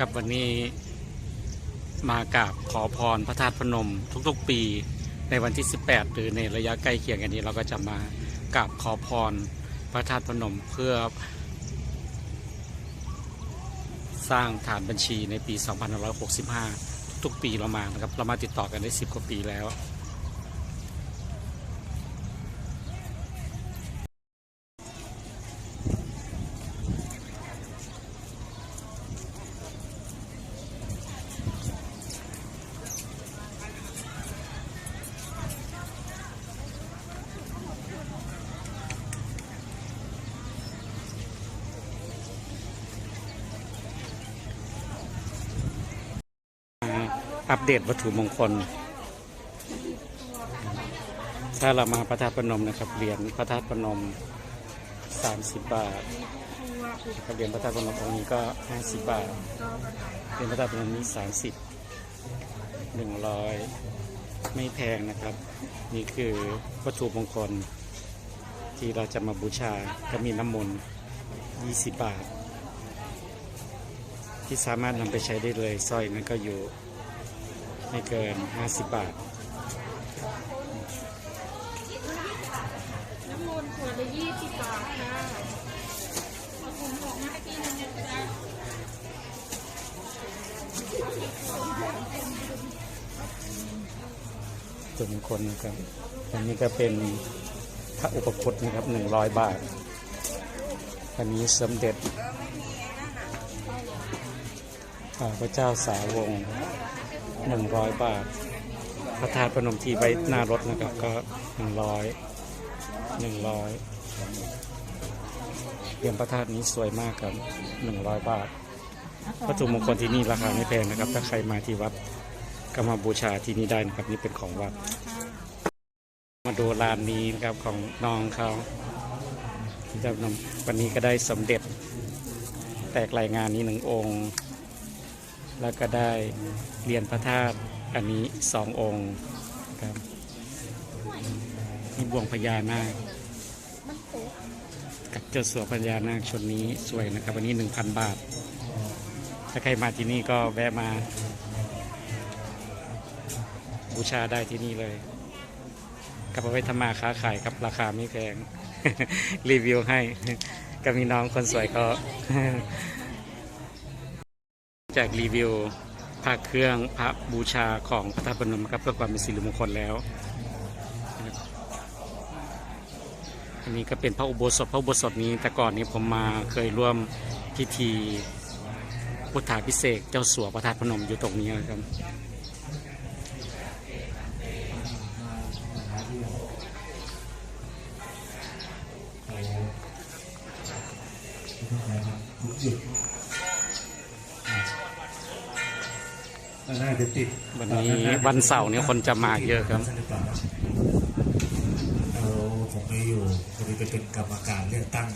ครับวันนี้มากราบขอพรพระธาตุพนมทุกๆปีในวันที่ 18 หรือในระยะใกล้เคียงกันนี้ เราก็จะมากราบขอพรพระธาตุพนมเพื่อ สร้างฐานบัญชีในปี 2565 ทุกปีเรามานะครับเรามาติดต่อกันได้ 10 กว่าปีแล้ว อัปเดตวัตถุมงคล ถ้าเรามาพระธาตุพนมนะครับเหรียญพระธาตุพนม 30 บาทนะครับเหรียญพระธาตุพนมองค์นี้ก็ 50 บาทเหรียญพระธาตุพนมนี้ 30 100 ไม่แพงนะครับ นี่คือวัตถุมงคล ที่เราจะมาบูชาก็มีน้ำมนต์ 20 บาทที่สามารถนำไปใช้ได้เลยสร้อยนั้นก็อยู่ ไม่เกิน 50 บาทน้ำมนขวดละยี่สิบบาทค่ะเอาผมออกมาให้พี่นึงนะจ๊ะส่วนคลนะครับอันนี้ก็เป็นพระอุปคุตนะครับหนึ่งร้อยบาท อันนี้สมเด็จพระเจ้าสาวง หนึ่งร้อยบาท พระธาตุพนมที่ไว้หน้ารถนะครับก็หนึ่งร้อยหนึ่งร้อยเหรียญพระธาตุนี้สวยมากครับหนึ่งร้อยบาท วัตถุมงคลที่นี่ราคาไม่แพงนะครับ ถ้าใครมาที่วัดก็มาบูชาที่นี่ได้นะครับนี่เป็นของวัด มาดูร้านนี้นะครับของน้องเขาที่จะนำวันนี้ก็ได้สมเด็จแตกรายงานนี้หนึ่งองค์ แล้วก็ได้เรียญพระธาตุอันนี้สององค์ครับนี่บวงพญานาคกับเจ้าสัวพญานาคชนนี้สวยนะครับ วันนี้หนึ่งพันบาท ถ้าใครมาที่นี่ก็แวะมา บูชาได้ที่นี่เลยกับเอาไว้ทำมาค้าขายครับราคาไม่แพง รีวิวให้ ก็มีน้องคนสวยเขา จากรีวิวพระเครื่องพระบูชาของพระธาตุพนมครับเพื่อความเป็นสิริมงคลแล้วอันนี้ก็เป็นพระอุโบสถพระอุโบสถนี้แต่ก่อนนี้ผมมาเคยร่วมพิธีพุทธาพิเศษเจ้าสัวพระธาตุพนมอยู่ตรงนี้นะครับทุกจุด วันนี้วันเสาร์เนี่ยคนจะมาเยอะครับเราผมไปอยู่พอดีไปเป็นกรรมการเลือกตั้ง